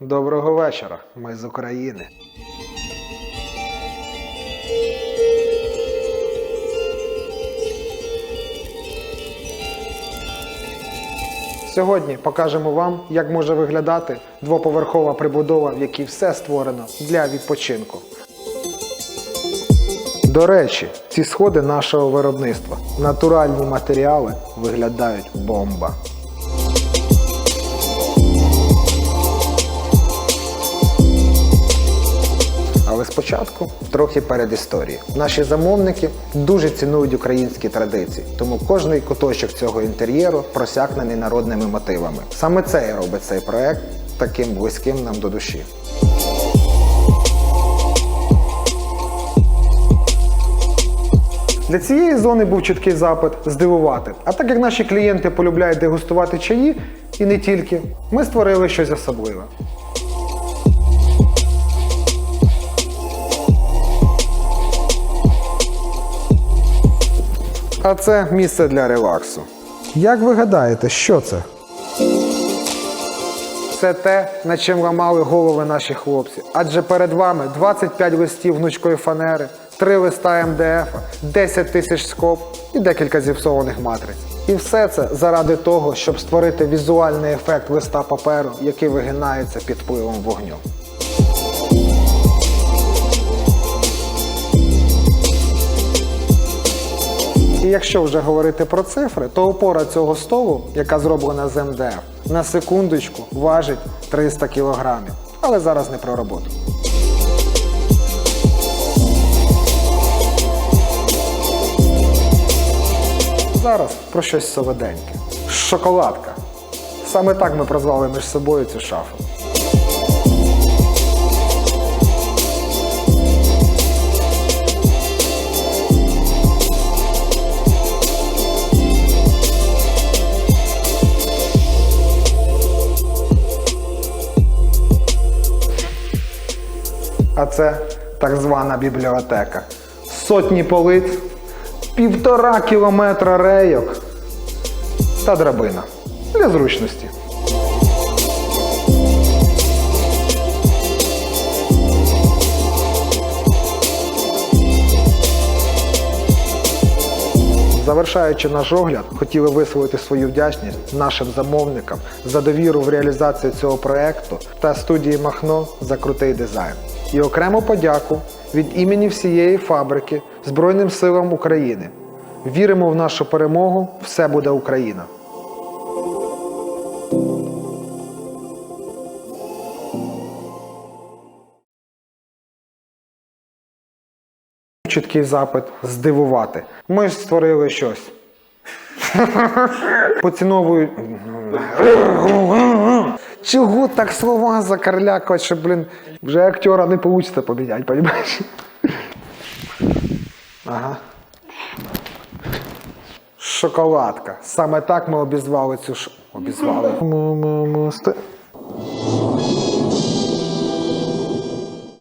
Доброго вечора. Ми з України. Сьогодні покажемо вам, як може виглядати двоповерхова прибудова, в якій все створено для відпочинку. До речі, ці сходи нашого виробництва. Натуральні матеріали виглядають бомба. Але спочатку трохи перед історією. Наші замовники дуже цінують українські традиції, тому кожний куточок цього інтер'єру просякнений народними мотивами. Саме це і робить цей проект таким близьким нам до душі. Для цієї зони був чіткий запит здивувати. А так як наші клієнти полюбляють дегустувати чаї, і не тільки, ми створили щось особливе. А це місце для релаксу. Як ви гадаєте, що це? Це те, над чим ламали голови наші хлопці. Адже перед вами 25 листів гнучкої фанери, 3 листа МДФ, 10 тисяч скоб і декілька зіпсованих матриць. І все це заради того, щоб створити візуальний ефект листа паперу, який вигинається під впливом вогню. І якщо вже говорити про цифри, то опора цього столу, яка зроблена з МДФ, на секундочку важить 300 кілограмів. Але зараз не про роботу. Зараз про щось солоденьке. Шоколадка. Саме так ми прозвали між собою цю шафу. А це так звана бібліотека. Сотні полиць, півтора кілометра рейок та драбина для зручності. Завершаючи наш огляд, хотіли висловити свою вдячність нашим замовникам за довіру в реалізацію цього проекту та студії Махно за крутий дизайн. І окрему подяку від імені всієї фабрики Збройним силам України. Віримо в нашу перемогу, все буде Україна! Чіткий запит здивувати. Ми ж створили щось. Поціновують. Чого так слова закарлякувати, що, блін, вже актера не вийде поміняти, розумієш? Ага. Шоколадка. Саме так ми обізвали цю ш... Обізвали. Сте-